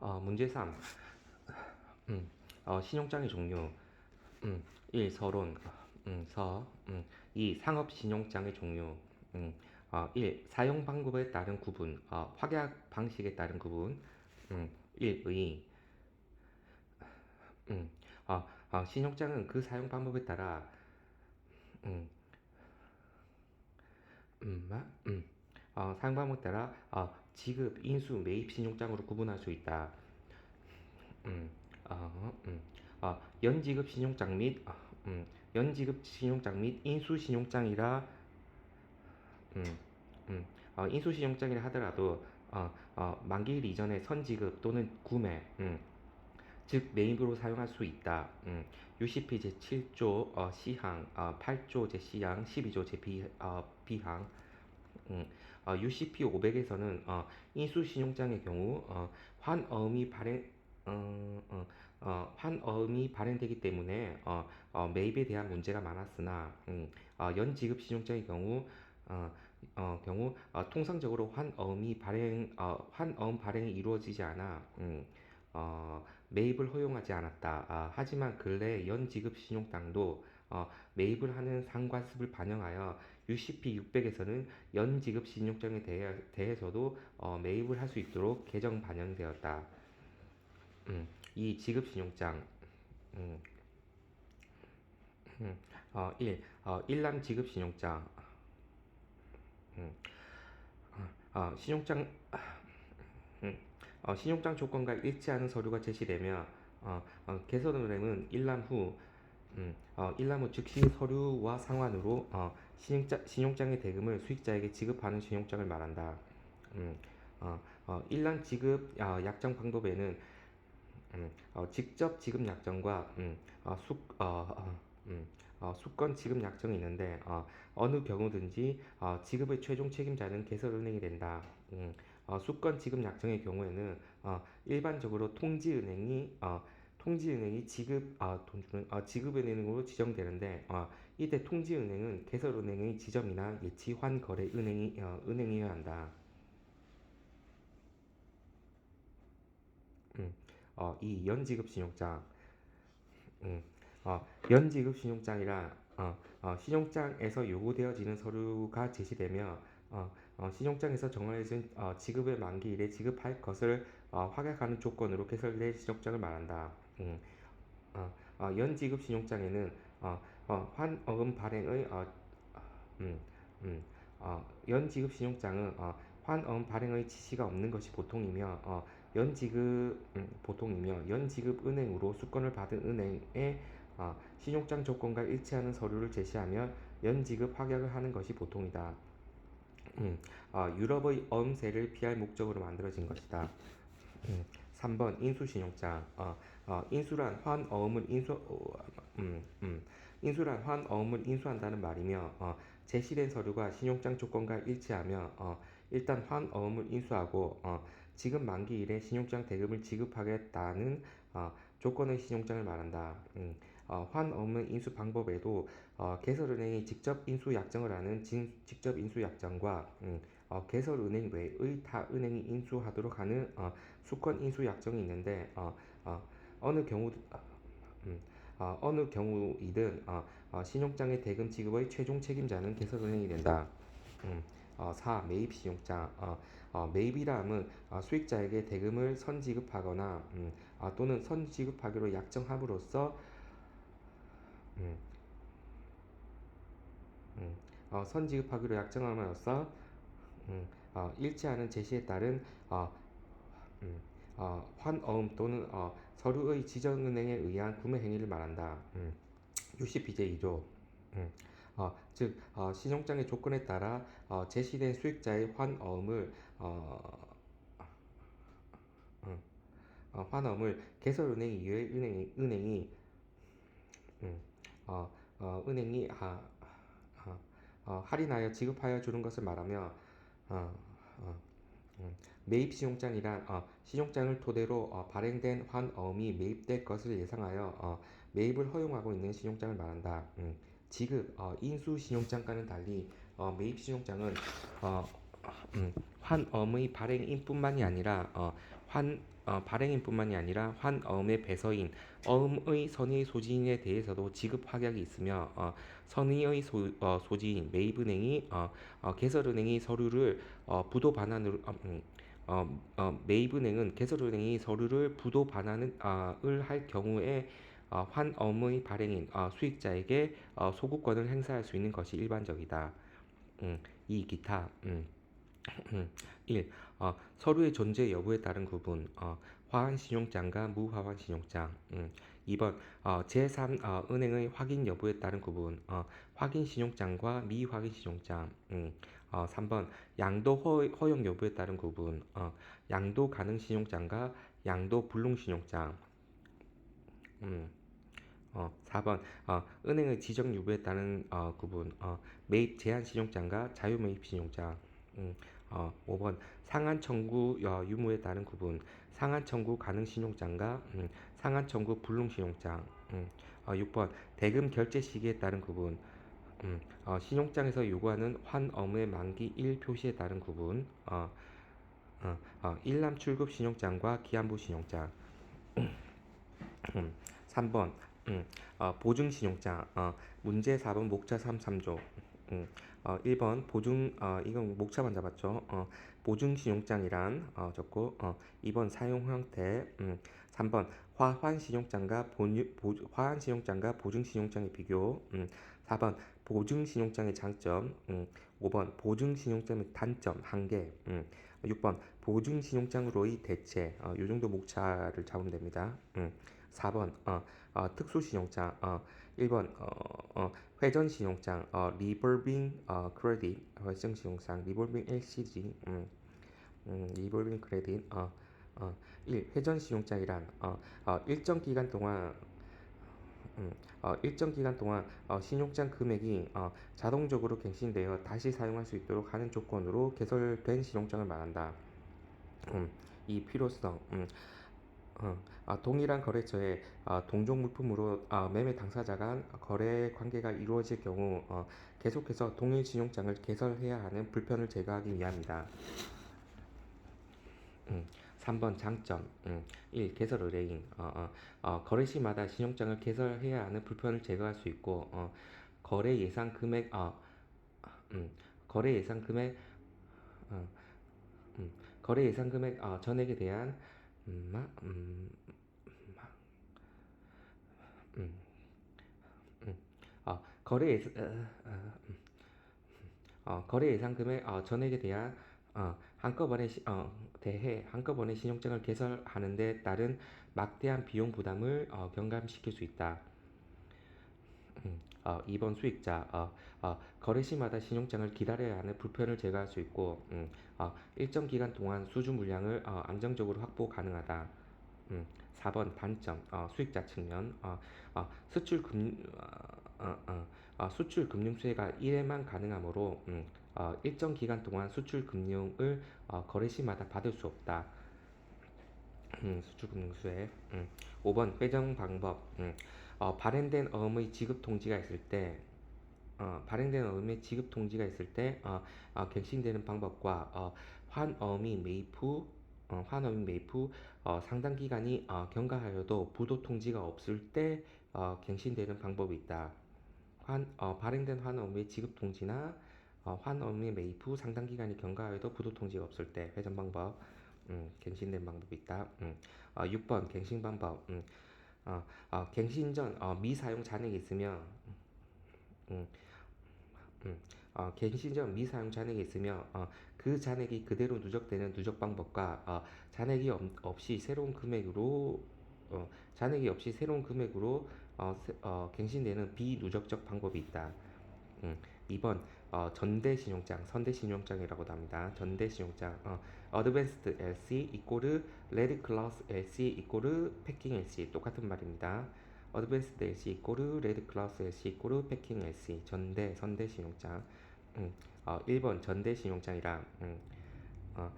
어, 문제 3. 음, 어, 신용장의 종류. 음, 1. 서론. 음, 서. 음, 2. 상업 신용장의 종류. 음, 어, 1. 사용 방법에 따른 구분. 어, 확약 방식에 따른 구분. 음, 1. 의. 음, 어, 어, 신용장은 그 사용 방법에 따라 음, 음, 마- 음, 어, 사용 방법에 따라 어, 지급, 인수, 매입 신용장으로 구분할 수 있다. 음, 어, 음, 어, 연지급 신용장 및 어, 음, 연지급 신용장 및 인수 신용장이라 음, 음, 어, 인수 신용장이라 하더라도 어, 어, 만기일 이전에 선지급 또는 구매 음, 즉 매입으로 사용할 수 있다. 음, UCP 제7조 어, C항, 어, 8조 제-C항, 12조 제-B, 어, B항 음, 어, UCP 500에서는 어, 인수 신용장의 경우 어, 환어음이 발행 어, 어, 어, 환어음이 발행되기 때문에 어, 어, 매입에 대한 문제가 많았으나 음, 어, 연지급 신용장의 경우 어, 어, 경우 어, 통상적으로 환어음이 발행 어, 환어음 발행이 이루어지지 않아 음, 어, 매입을 허용하지 않았다. 아, 하지만 근래 연지급 신용장도 어, 매입을 하는 상관습을 반영하여 UCP 600에서는 연지급 신용장에 대해, 대해 서도 어, 매입을 할 수 있도록 개정 반영되었다. 음, 이 지급 신용장 음, 음, 어, 1. 어, 일람 지급 신용장 음, 어, 신용장 음, 어, 신용장 조건과 일치하는 서류가 제시되며 어, 어, 개선은행은 일람 후 음, 어, 일람 후 즉시 서류와 상환으로 어, 신용자, 신용장 의 대금을 수익자에게 지급하는 신용장을 말한다. 음, 어, 어, 일람 지급 어, 약정 방법에는 음, 어, 직접 지급 약정과 음, 어, 수, 어, 어, 음, 어, 수건 지급 약정이 있는데 어, 어느 경우든지 어, 지급의 최종 책임자는 개설은행이 된다. 음, 어, 수건 지급 약정의 경우에는 어, 일반적으로 통지은행이 어, 통지은행이 지급 어, 돈 주는 어, 지급은행으로 지정되는데 어, 이때 통지은행은 개설은행의 지점이나 예치 환 거래 은행이 어, 은행이어야 한다. 음, 어, 이 연지급 신용장 음, 어, 연지급 신용장이란 어, 어, 신용장에서 요구되어지는 서류가 제시되며 어, 어, 신용장에서 정해진 어, 지급의 만기일에 지급할 것을 어, 확약하는 조건으로 개설된 신용장을 말한다. 음, 어, 어, 연지급 신용장에는 어, 어, 환어금 발행의 어, 음, 음, 어, 연지급 신용장은 어, 환어음 발행의 지시가 없는 것이 보통이며 어, 연지급 음, 보통이며 연지급 은행으로 수권을 받은 은행에 어, 신용장 조건과 일치하는 서류를 제시하며 연지급 확약을 하는 것이 보통이다. 음, 어, 유럽의 엄세를 피할 목적으로 만들어진 것이다. 음, 3번 인수신용장. 어, 어, 인수란 환어음을 인수, 어, 음, 음, 인수란 환 어음을 인수한다는 말이며 어, 제시된 서류가 신용장 조건과 일치하며 어, 일단 환 어음을 인수하고 어, 지급 만기일에 신용장 대금을 지급하겠다는 어, 조건의 신용장을 말한다. 음, 어, 환 어음의 인수 방법에도 어, 개설은행이 직접 인수 약정을 하는 진, 직접 인수 약정과 음, 어, 개설은행 외의 타 은행이 인수하도록 하는 어, 수권 인수 약정이 있는데 어, 어, 어느 경우 음, 어, 어느 경우이든 어, 어, 신용장의 대금 지급의 최종 책임자는 개설은행이 된다. 음, 어, 4. 매입 신용장 어, 어, 매입이라 함은 어, 수익자에게 대금을 선지급하거나 음, 어, 또는 선지급하기로 약정함으로써 음, 음, 어, 선지급하기로 약정함으로써 음, 어, 일치하는 제시에 따른 어, 음, 어, 환어음 또는 어, 서류의 지정은행에 의한 구매 행위를 말한다. 음, UCPJ 2조. 음, 어, 즉 어, 신용장의 조건에 따라 어, 제시된 수익자의 환어음을 어, 음, 어, 환어음을 개설은행 이외의 은행이, 은행이 음, 어, 어, 은행이 하, 하, 어, 할인하여 지급하여 주는 것을 말하며 어, 어, 음, 매입 신용장이란 어, 신용장을 토대로 어, 발행된 환어음이 매입될 것을 예상하여 어, 매입을 허용하고 있는 신용장을 말한다. 음, 지급 어, 인수 신용장과는 달리 어, 매입 신용장은 어, 음, 환엄의 발행인뿐만이 아니라 어, 환 어, 발행인뿐만이 아니라 환엄의 배서인 어음의 선의 소지인에 대해서도 지급 확약이 있으며 어, 선의의 소, 어, 소지인 매입은행이 어, 어, 개설은행이 서류를 어, 부도 반환으로 어, 음, 어, 어, 매입은행은 개설은행이 서류를 부도 반환을 아, 을할 경우에 어, 환엄의 발행인 어, 수익자에게 어, 소구권을 행사할 수 있는 것이 일반적이다. 음, 이 기타 음, 1. 어, 서류의 존재 여부에 따른 구분 어, 화환 신용장과 무화환 신용장 음, 2번 어, 제3 어, 은행의 확인 여부에 따른 구분 어, 확인 신용장과 미확인 신용장 음, 어, 3번 양도 허, 허용 여부에 따른 구분 어, 양도 가능 신용장과 양도 불능 신용장 음, 어, 4번 어, 은행의 지정 유무에 따른 어, 구분 어, 매입 제한 신용장과 자유 매입 신용장 음, 어, 5번 상한 청구 어, 유무에 따른 구분. 상한 청구 가능 신용장과 음, 상한 청구 불능 신용장. 음, 어, 6번 대금 결제 시기에 따른 구분. 음, 어, 신용장에서 요구하는 환엄의 만기 1 표시에 따른 구분. 어, 어, 어, 일람 출급 신용장과 기한부 신용장. 음, 3번 음, 어, 보증 신용장. 어, 문제 4번 목차 3, 3조. 음, 어, 1번 보증 어, 이건 목차만 잡았죠 어, 보증 신용장이란 어, 적고 어, 2번 사용 형태 음, 3번 화환 신용장과 본유, 보, 화환 신용장과 보증 신용장의 비교 음, 4번 보증 신용장의 장점 음, 5번 보증 신용장의 단점 한계 음, 6번 보증 신용장으로의 대체 어, 요 정도 목차를 잡으면 됩니다. 음, 4번 어, 어, 특수 신용장 어, 1번 어, 어, 회전 신용장 어, 리볼빙 어, 크레딧 회전 신용장 리볼빙 LCG 음, 음, 리볼빙 크레딧 어, 어, 1. 회전 신용장이란 어, 어, 일정 기간 동안 음, 어, 일정 기간 동안 어, 신용장 금액이 어, 자동적으로 갱신되어 다시 사용할 수 있도록 하는 조건으로 개설된 신용장을 말한다. 음, 이 필요성 음, 어, 아, 동일한 거래처에 아, 동종 물품으로 아, 매매 당사자 간 거래 관계가 이루어질 경우 어, 계속해서 동일 신용장을 개설해야 하는 불편을 제거하기 위함이다. 음, 3번 장점 음, 1. 개설 의뢰인 어, 어, 어, 거래 시마다 신용장을 개설해야 하는 불편을 제거할 수 있고 어, 거래 예상 금액 어, 음, 거래 예상 금액 어, 음, 거래 예상 금액 어, 전액에 대한 음, 마, 음, 마, 음, 음, 어, 거래 예상 어, 어, 음, 어, 거래 예상 금액 어, 전액에 대한 어, 한꺼번에 시, 어, 대해 한꺼번에 신용장을 개설하는 데 따른 막대한 비용 부담을 어, 경감시킬 수 있다. 음, 어, 2번 수익자 어, 어, 거래 시마다 신용장을 기다려야 하는 불편을 제거할 수 있고 음, 어, 일정 기간 동안 수주 물량을 어, 안정적으로 확보 가능하다. 음, 4번 단점 어, 수익자 측면 어, 어, 수출 금 어, 어, 어, 어, 수출 금융 수혜가 1회만 가능하므로 음, 어, 일정 기간 동안 수출 금융을 어, 거래 시마다 받을 수 없다. 음, 수출 금융 수혜. 음. 5번 회정 방법. 음. 어, 발행된 어음의 지급 통지가 있을 때, 어, 발행된 어음의 지급 통지가 있을 때, 어, 어, 갱신되는 방법과 어, 환 어음이 매입 후, 어, 환어음이 매입 후 어, 상당 기간이 어, 경과하여도 부도 통지가 없을 때 어, 갱신되는 방법이 있다. 환, 어, 발행된 환어음의 지급 통지나 어, 환어음의 매입 후 상당 기간이 경과하여도 부도 통지가 없을 때 회전 방법. 음, 갱신된 방법이 있다. 음, 어, 6번 갱신 방법. 음, 어, 어, 갱신 전 어, 미사용 잔액이 있으며 음, 음, 어, 갱신 전 미사용 잔액이 있으며 어, 그 잔액이 그대로 누적되는 누적 방법과 어, 잔액이 없, 없이 새로운 금액으로 어, 잔액이 없이 새로운 금액으로 어, 세- 어, 갱신되는 비누적적 방법이 있다. 음, 2번 어, 전대 신용장, 선대 신용장이라고도 합니다. 전대 신용장, 어, Advanced LC 이꼬르 Red Class LC 이꼬르 패킹 LC 똑같은 말입니다. Advanced LC 이꼬르 Red Class LC 이꼬르 패킹 LC 전대, 선대 신용장. 음, 어, 1번 전대 신용장이라 음, 어,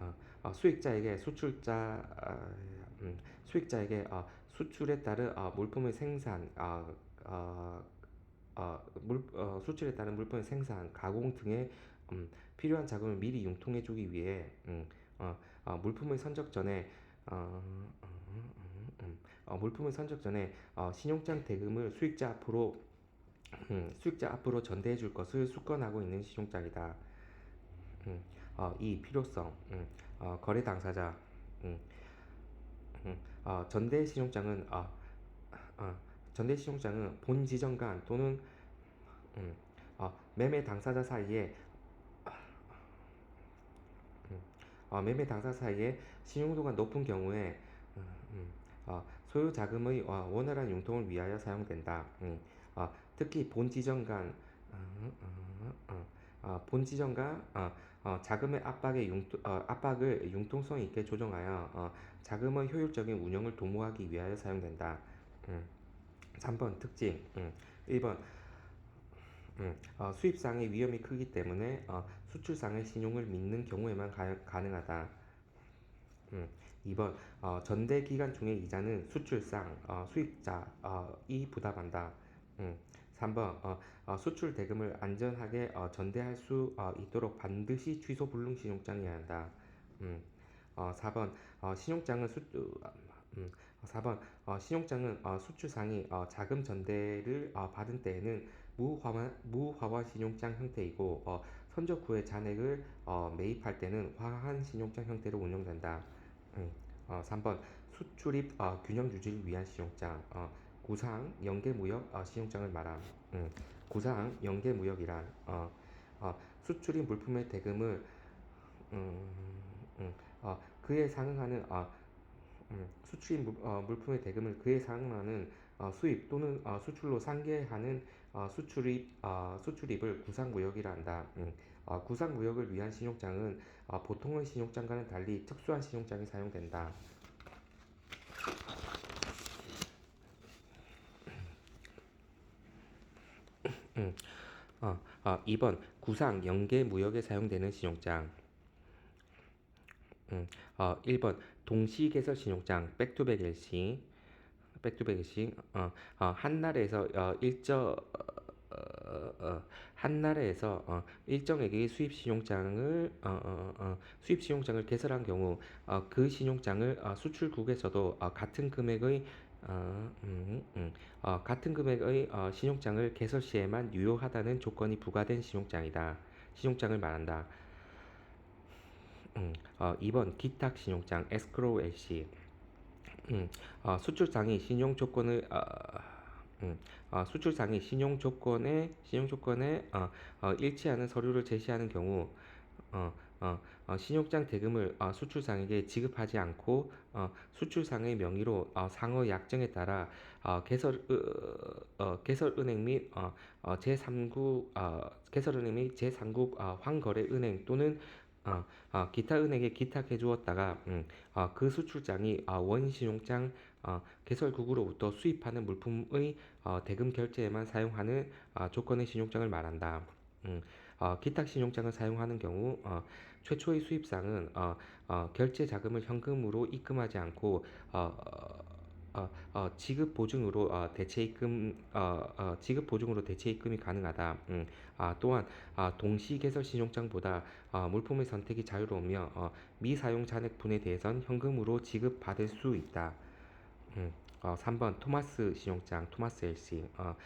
어, 어, 수익자에게 수출자 어, 음, 수익자에게 어, 수출에 따른 어, 물품의 생산 어, 어, 어, 물, 어, 수출에 따른 물품의 생산, 가공 등의 음, 필요한 자금을 미리 융통해주기 위해 음, 어, 어, 물품을 선적 전에 어, 음, 음, 음, 어, 물품을 선적 전에 어, 신용장 대금을 수익자 앞으로 음, 수익자 앞으로 전대해 줄 것을 숙건하고 있는 신용장이다. 음, 어, 이 필요성, 음, 어, 거래 당사자, 음, 음, 어, 전대 신용장은 어, 어, 전대 신용장은 본 지정간 또는 음, 어, 매매 당사자 사이에 음, 어, 매매 당사자 사이에 신용도가 높은 경우에 음, 음, 어, 소유 자금의 어, 원활한 융통을 위하여 사용된다. 음, 어, 특히 본 지정간 음, 음, 음, 어, 본 지정과 어, 어, 자금의 압박의 융통, 어, 압박을 융통성 있게 조정하여 어, 자금의 효율적인 운영을 도모하기 위하여 사용된다. 음, 3번 특징 음, 1번 음, 어, 수입상의 위험이 크기 때문에 어, 수출상의 신용을 믿는 경우에만 가, 가능하다. 음, 2번 어, 전대 기간 중의 이자는 수출상 어, 수입자이 어, 부담한다. 음, 3번 어, 어, 수출 대금을 안전하게 어, 전대할 수 어, 있도록 반드시 취소 불능 신용장이어야 한다. 음, 어, 4번 어, 신용장은 수, 어, 음, 4번. 어, 신용장은 어, 수출상이 어, 자금 전대를 어, 받은 때에는 무화환, 무화환 신용장 형태이고 어, 선적 후에 잔액을 어, 매입할 때는 화한 신용장 형태로 운영된다. 음, 어, 3번. 수출입 어, 균형 유지를 위한 신용장. 어, 구상 연계무역 어, 신용장을 말함. 음, 구상 연계무역이란 어, 어, 수출입 물품의 대금을 음, 음, 어, 그에 상응하는 어, 음, 수출입 물, 어, 물품의 대금을 그에 상응하는 어, 수입 또는 어, 수출로 상계하는 어, 수출입 어, 수출입을 구상무역이라 한다. 음, 어, 구상무역을 위한 신용장은 어, 보통의 신용장과는 달리 특수한 신용장이 사용된다. 음, 어, 어, 2번 구상 연계 무역에 사용되는 신용장. 음, 어, 1번 동시 개설 신용장 백투백 일시 백투백 일시 어, 어, 한 나라에서 어, 일정 어, 어, 한 나라에서 어, 일정액의 수입 신용장을 어, 어, 어, 수입 신용장을 개설한 경우 어, 그 신용장을 어, 수출국에서도 어, 같은 금액의 어, 음, 음, 어, 같은 금액의 어, 신용장을 개설 시에만 유효하다는 조건이 부과된 신용장이다. 신용장을 말한다. 음, 어, 2번 기탁 신용장 에스크로우 LC 음, 어, 수출상이 신용 조건을 어, 음, 어, 수출상이 신용 조건에 신용 조건에 어, 어, 일치하는 서류를 제시하는 경우 어, 어, 어, 신용장 대금을 어, 수출상에게 지급하지 않고 어, 수출상의 명의로 어, 상호 약정에 따라 어, 개설 어, 어, 개설은행 및 어, 어, 제3국 어, 개설은행 및 제3국 어, 황거래은행 또는 어, 어, 기타 은행에 기탁해 주었다가 음, 어, 그 수출장이 어, 원신용장 어, 개설국으로부터 수입하는 물품의 어, 대금 결제에만 사용하는 어, 조건의 신용장을 말한다. 음, 어, 기탁 신용장을 사용하는 경우 어, 최초의 수입상은 어, 어, 결제 자금을 현금으로 입금하지 않고 어, 어, 어, 지급 보증으로 어, 대체 입금 어, 어, 지급 보증으로 대체 입금이 가능하다. 음, 아, 또한 아, 동시 개설 신용장보다 어, 물품의 선택이 자유로우며 어, 미사용 잔액분에 대해선 현금으로 지급받을 수 있다. 음, 어, 3번 토마스 신용장, 토마스 LC. 어,